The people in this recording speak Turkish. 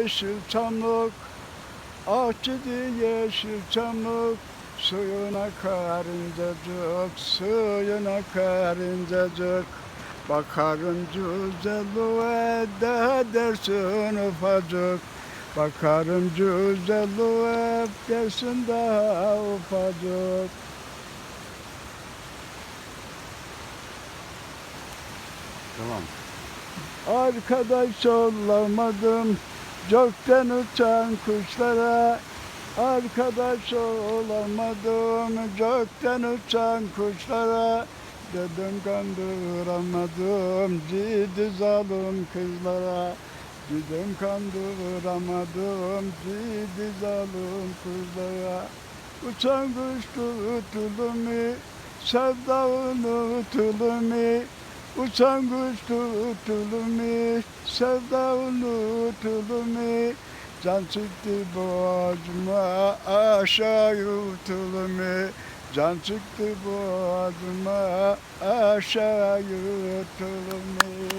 Yeşil çamlık, ahçedi yeşil çamlık, suyuna karıncacık, suyuna karıncacık. Bakarım güzelliğe de dersin ufacık. Bakarım güzelliğe dersin daha ufacık. Tamam. Arkadaş olamadım gökten uçan kuşlara Arkadaş olamadım. Gökten uçan kuşlara Dedim kandıramadım. Ciddi zalim kızlara Dedim kandıramadım. Ciddi zalim kızlara Uçan kuş tutulumi sevda unutulumi Uçan kuş tutulumi, sevda unutulumi Can çıktı boğazıma, aşağı yutulumi Can çıktı boğazıma, aşağı yutulumi